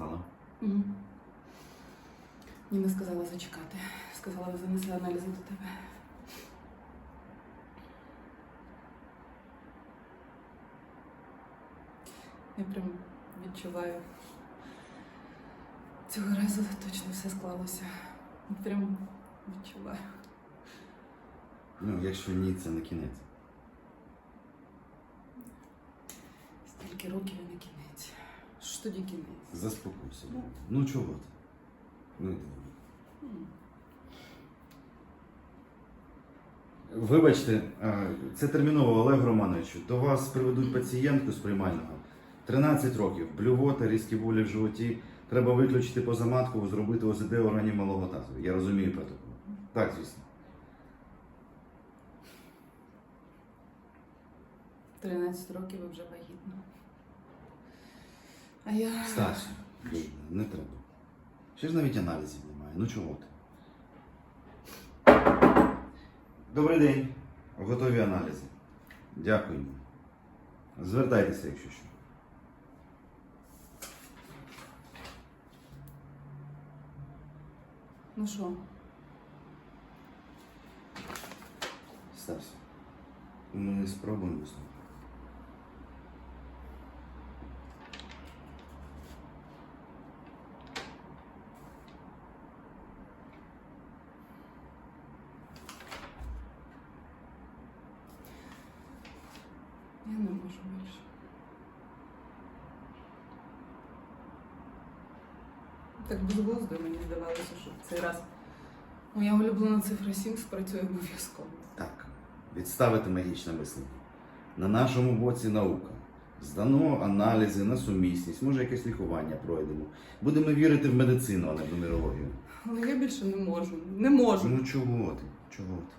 Здала? Угу. Ніна сказала зачекати. Сказала, ви занесли аналізи до тебе. Я прям відчуваю. Цього разу точно все склалося. Прям відчуваю. Ну, якщо ні, це не кінець. Стільки років і не кінець. Ж тоді кінець? Заспокойся. Ну чого ти? Ну. Вибачте, це терміново Олег Романовичу. До вас приведуть пацієнтку з приймального. 13 років, блювота, різкі болі в животі. Треба виключити позаматкову, зробити ОЗД органів малого тазу. Я розумію протокол. Так, звісно. 13 років і вже вагітна. А я. Стасю, бідна, не треба. Ще ж навіть аналізів немає. Ну чого ти? Добрий день. Готові аналізи. Дякую. Звертайтеся, якщо що. Ну що? Стасю. Ми спробуємо висновку. Я не можу більше. Так безглуздо мені здавалося, що в цей раз моя улюблена цифра 7 спрацює обов'язково. Так, відставити магічне мислення. На нашому боці наука. Здано аналізи на сумісність, може якесь лікування пройдемо. Будемо вірити в медицину, а не в нумерологію. Але я більше не можу. Не можу. Ну чого ти? Чого ти?